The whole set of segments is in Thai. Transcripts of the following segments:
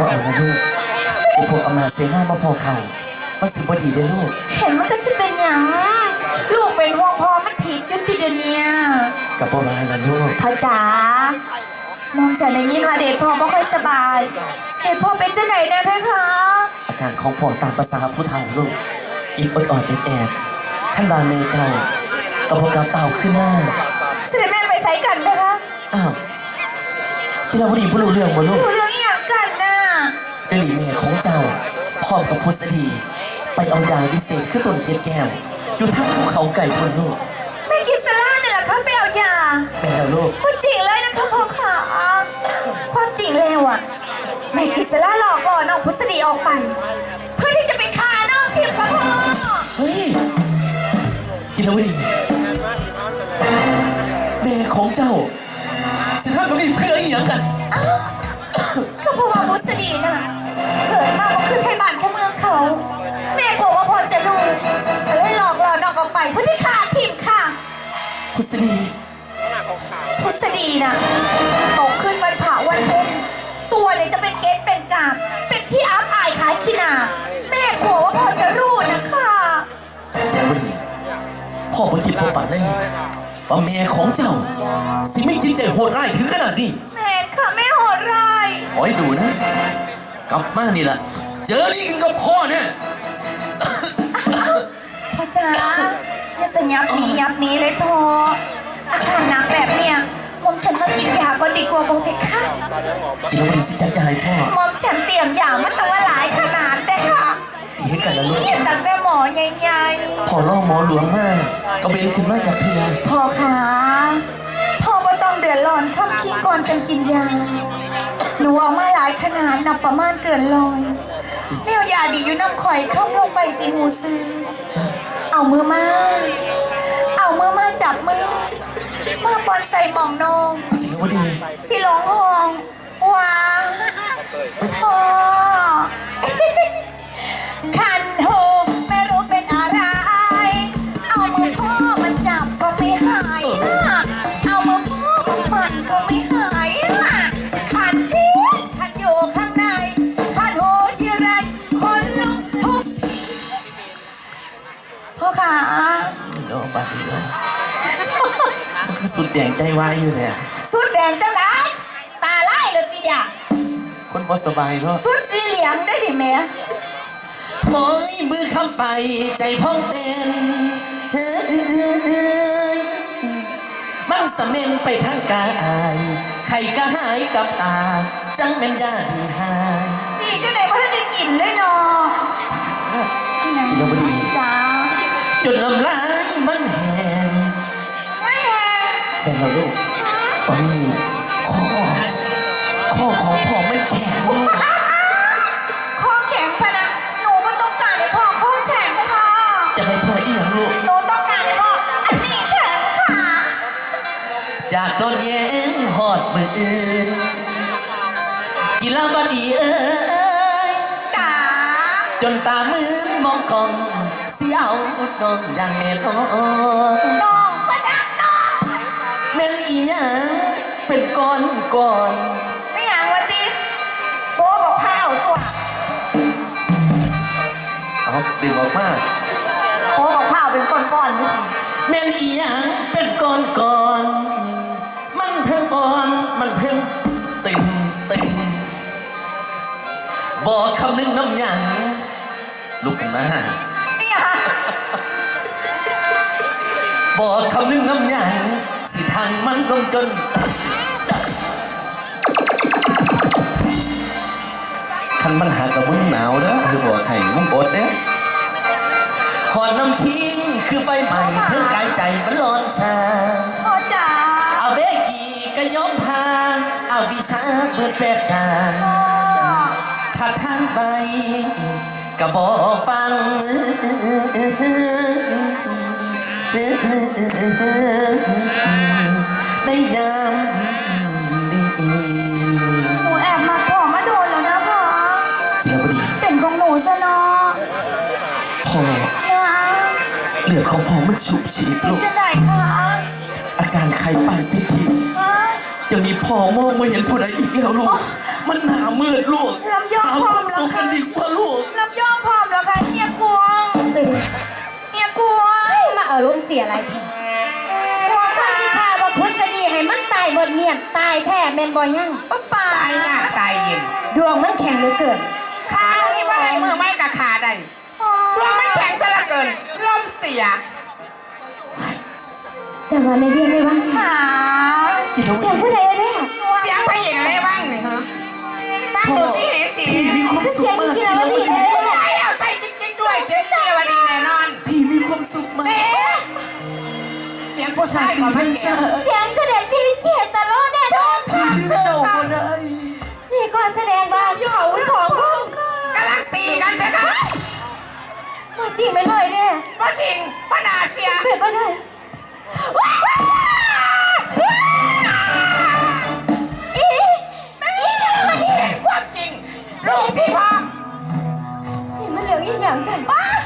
บ่เอานะลูกไอ้พวกอำมาตย์เสนามาพอเขามันสิบ่ดีเด้อลูก เห็นมันก็สิเป็นหยังลูกเป็นห่วงพ่อมันผิดอยุติเดยวเนียกับบ่มานะลูก พ่อจ๋ามองฉันได้ยินว่าเดชพ่อไม่ค่อยสบาย เดชพ่อเป็นจังไหนนะเพคะอาการของพ่อตามภาษาผู้เฒ่าลูก กินอ่อนๆแอดๆขั้นบาเมเก่ากับพวกกับเต่าขึ้นมาเสด็จแม่ไปใส่กันเพคะอ้าวที่เราบ่ดีบ่รู้เรื่องบ่ลูกดูเรื่อง เดลีเมของเจ้าพร้อมกับพุทธดี ไปเอาดาววิเศษขึ้นต้นเกล็ดแก้ว อยู่ทางภูเขาไก่บนลูกแม่กิสล่าเนี่ยแหละครับไปเอายาแม่แล้วลูก พูดจริงเลยนะคะพ่อขาความจริงแล้วอะแม่กิสล่าหลอกล่อน้องพุทธดีออกไป เพื่อที่จะไปฆ่าน้องทิพย์ค่ะพ่อ เฮ้ย กินแล้วดีแม่ของเจ้าสิท่านบ่มีเพื่ออีหยังกัน น่ะโตขึ้นวันเผาวันเพ็ญตัวเนี่ยจะเป็นเกศเป็นกาบเป็นที่อับอายขายขี้หนาแม่กลัวว่าพ่อจะรู้นะคะกินแล้วดีพ่อบ่คิดบ่ฝันเลยว่าแม่ของเจ้า สิไม่จิตใจโหดร้ายถึงขนาดนี้แม่ค่ะแม่โหดร้ายขอให้ดูนะ กลับมานี่แหละเจอนี่กันกับพ่อเนี่ยพ่อจ๋าอย่าสัญญาปียับหนี้เลยโทอาการหนักแบบเนี้ยหมอม ฉันมากินยาก็ดีกว่าโบเพคะกินแล้วดีสิจัดยายพ่อหมอมฉันเตรียมยามาตั้งว่าหลายขนาดได้ค่ะดีให้กันนะลูกเห็นตั้งแต่หมอใหญ่พ่อล่อหมอหลวงมากก็เบนขึ้นมาจากเพียๆพ่อคะพ่อบ่ต้องเดือดร้อนข้ามคิงก่อนจังกินยาหนูเอามาหลายขนาดนับประมาณเกินร้อยแนวยาดีอยู่น้ำข่อยเข้าลงไปสิหูซื้อเอามือมา เอามือมาจับมือ มาปอนใส่หมองนองกินแล้วดี สิหลงห้องว้าพ่อคันโฮไม่รู้เป็นอะไร เอามือพ่อมันจับก็ไม่หายนะเอามือพ่อของมันก็ไม่หายนะคันที่คันอยู่ข้างในคันโหที่ไรคนลุกทุกพ่อขาเนา คือสุดแดงใจวายอยู่เนี่ยสุดแดงจังไดตาไล่เลยทีเดียวคนพอสบายเนาะสุดสีเหลืองได้ดิแม่โอ้ยมือคำไปใจพ้องเต้นเฮ้ยมันสะเม็นไปทางกายไข่ก็หายกับตา จังเป็นยาดีหายดีจังไหนว่าท่านได้กินเลยเนาะกินแล้วดีจ้าจนลำลา งแต่เราลูก ตอนนี้ข้อ ข้อของพ่อมันแข็งลูกคอแข็งพะนะหนูก็ต้องการให้พ่อคอแข็งค่ะ จะให้พ่ออีหยังลูก หนูต้องการให้พ่ออันนี้แข็งค่ะ จากตอนเย็นหอดมืออื่นกินแล้วก็ดีเอ้ยจ๋าจนตามืนมองกองเสียวนองอย่างแน่นอน น้องพะนะน้อง แม่นอีหยังเป็นก้อนก่อน ไม่อยากวันตีโป๊บอกข้าวตัวเอาดึงออกมาโป๊บอกข้าวเป็นก้อนๆลูกแม่นอีหยังเป็นก้อนก่อน มันเพิ่งอ่อนมันเพิ่งติ่มติ่มบอกคำนึงน้ำหยังลุกกันมาไม่อยากบอกคำนึงน้ำหยัง สิทางมันลงจน คันมันหากับมึงหนาวเด้อคือบอกไข่มึงอดเด้อหอนน้ำทิ้งคือไฟใหม่เพิ่งกายใจมันร้อนชา พ่อจ๋าเอาเบกีก็ยอมพา เอาดิชาเปิดแปดดานพ่อถ้าทางไปก็บอกฟัง ในยามดีหนูแอบมาพ่อมาโดนแล้วนะพ่อเจียบดีเป็นของหนูซะเนาะพ่อนะเลือดของพ่อมันฉุบฉีดเป็นลูกจะไหนคะอาการไข้ปานพิษทีฮะเดี๋ยวนี้พ่อมองไม่เห็นผู้ใดอีกแล้วลูกอมันหนามืดลูกลำยองหาพร้คอวามมแล้วสุขกันค่ะดีกว่าลูกลำยองพร้อมแล้วค่ะาอารมณ์เสียอะไรแท้กวงคนสิพาว่าพุทธดีให้มันตายหมดเมียนตายแท้แม่นบ่ยังป้าป่าตายยากตายเย็นดวงมันแข็งเหลือเกินขานี่ว่าไรมือไม่กับขาได้ดวงมันแข็งซะเหละเกินลมเสีย แต่ว่าในเรียนได้ว่าหาจิตวิเสียงทผู้ใดเด้อเสียงพระเอกอะไรบ้างนี่ฮะฟังดูสิเหสีพี่มีความคือสุเสีขยงมากจริงๆแล้วดีเด้อตายแล้วใส่จริงๆด้วยเสียงเจวดีแน่นอนพี่มี ความสุขมากเอ๊ะเสียงผู้ชายของมันแก่เสียงแสดงดีเจตโลแน่นอนพี่ลืมเจ้าบ่ได้นี่ก็แสดงว่าเขาสองคนกำลังสีกันไหมคะว่าจริงไม่เลยเด้อว่าจริงว่านาเสียเป็นบ่ได้อีอีทำไมเนี่ยเป็นความจริงลูกสิพ่อนี่มันเหลืองอีหยังกันนี่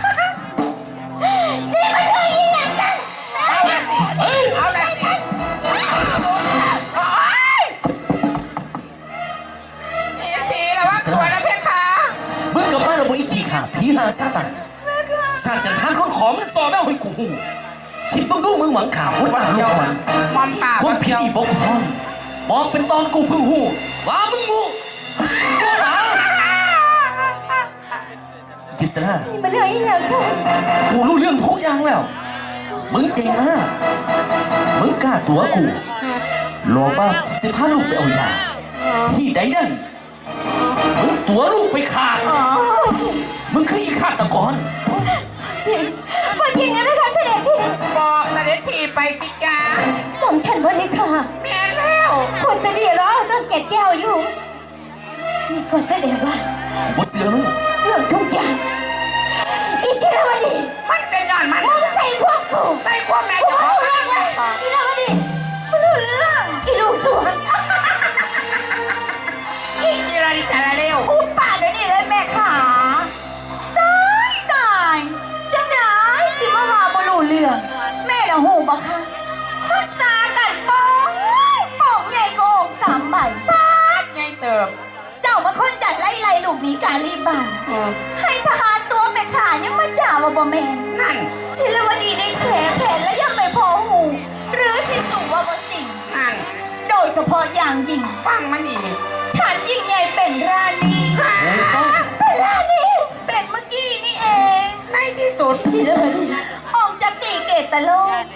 ผีหาซาตานสร้างจันทานคนขอมันสอนแม่ให้กูหูคิดมึงดูมึงหวังข่าวว่าตาลูกมันมอมป่าคนผิดอีบกทอนบอกเป็นตอนกูเพึ่งหูว่ามึงงูกูหากิษณานี่มันเหลืองอีหยังกันกูรู้เรื่องทุกอย่างแล้ว มึงเก่งมากมึงกล้าตัวกูรอว่าสิพาลูกไปเอายาที่ใดได้มึงตัวลูกไปขาดมึงคืออีฆาตกรจริงว่าจริงนะไม่คะเสด็จพี่บอกเสด็จพี่ไปสิจ้าผมฉันบริค่ะแม่นแล้วขุดเสดีร้อต้นเกล็ดแก้วอยู่ นี่ก็แสดงว่ากูบ่เสือมึงเรื่องทุกอย่างอีชิราวดีมันเป็นย้อนมัน คนจัดไล่ไล่ลูกหนี้การรีบบันให้ทหารตัวแม่ขายังมาจ่าว่าบ่แมนนั่นชิลวดีได้แผลแผลและยังไม่พอหู หรือที่สูงว่าบ่จริงนั่นโดยเฉพาะอย่างยิ่งฟังมันอีกฉันยิ่งใหญ่เป็นราณีฮ่าเป็นราณีเป็นเมื่อกี้นี่เองในที่สุดชิลวดีออกจากกลีเกตโลกหาก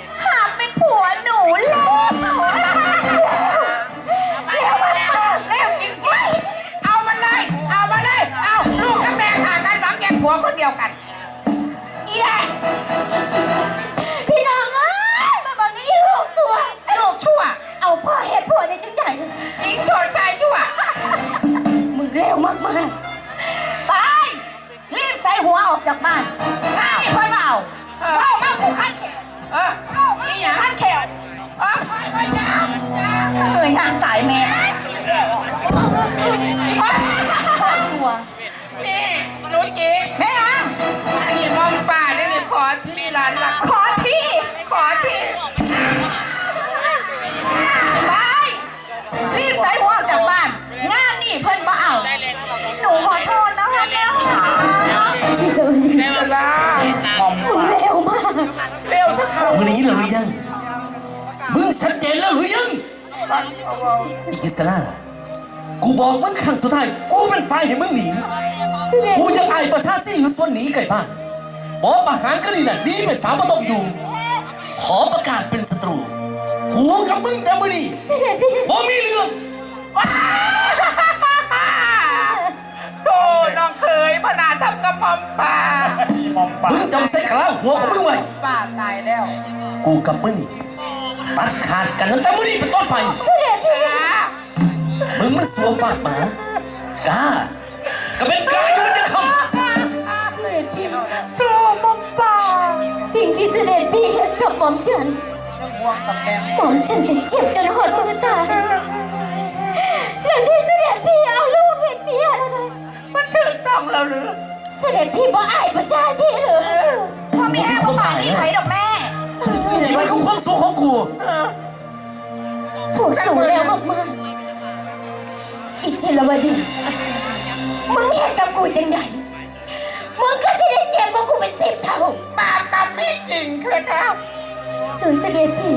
ผัวคนเดียวกันอีแดงพี่น้องเอ้ยมาบังนี้ลูกตัวลูกชั่ว เอาพ่อเหตุผัวในจังใดหญิงชั่วชายชั่ว มึงเร็วมากๆไป รีบใส่หัวออกจากบ้านนี่พ่อเบาเออ เอามากูคันแขวเออนี่หยังคันแขวเออไปไปจ้าจ้า เอ้ยห่างตายแม่ มึงได้ยินแล้วหรือยัง มึงชัดเจนแล้วหรือยังฟังเอาเอาอีกิสลากูบอกมึงครั้งสุดท้าย กูเป็นไฟให้มึงหนีเสด็จกูยังไอประชาซี่อยู่ส่วนหนีไก่บ้านบอกประหารก็นี่น่ะหนีไปสามประตกอยู่ ขอประกาศเป็นศัตรู กูกับมึงจะมือนี่เสด็จพี่บ่มีเรื่องโธ่ น้องเคยพนาทำกับมอมป่ามึงจำใส่ขลาหัวของมึงไว้ป่าตายแล้วกูกับมึงตัดขาดกันตั้งแต่มือนี้เป็นต้นไปเสด็จพี่มึงมันสัวฝากหมากาก็เป็นกาอยู่มันจะคำเสด็จพี่โปรมอมป่าสิ่งที่เสด็จพี่เฮ็ดกับหม่อมฉันยังห่วงกับแดงหม่อมฉันจะเจ็บจนหดมือตาย องแล้วหรือ เสด็จพี่บ่อายประชาชีหรือพ่อมีแอ้บ่หมายนี่ไผดอกแม่นี่มันคือความสุขของกูผู้สูงแล้วมากๆอิจลวดีมึงเห็นกับกูจังไดมึงก็จะได้เจ็บกว่ากูเป็นสิบเท่าบาปกรรมมีจริงคือแล้วส่วนเสด็จพี่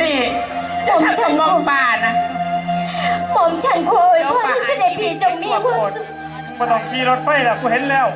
นี่จะทำสมองบ้านะหม่อมฉันโคยพ่อที่เสด็จพี่จงมีความสุข มาต้องขี่รถไฟล่ะกูเห็นแล้ว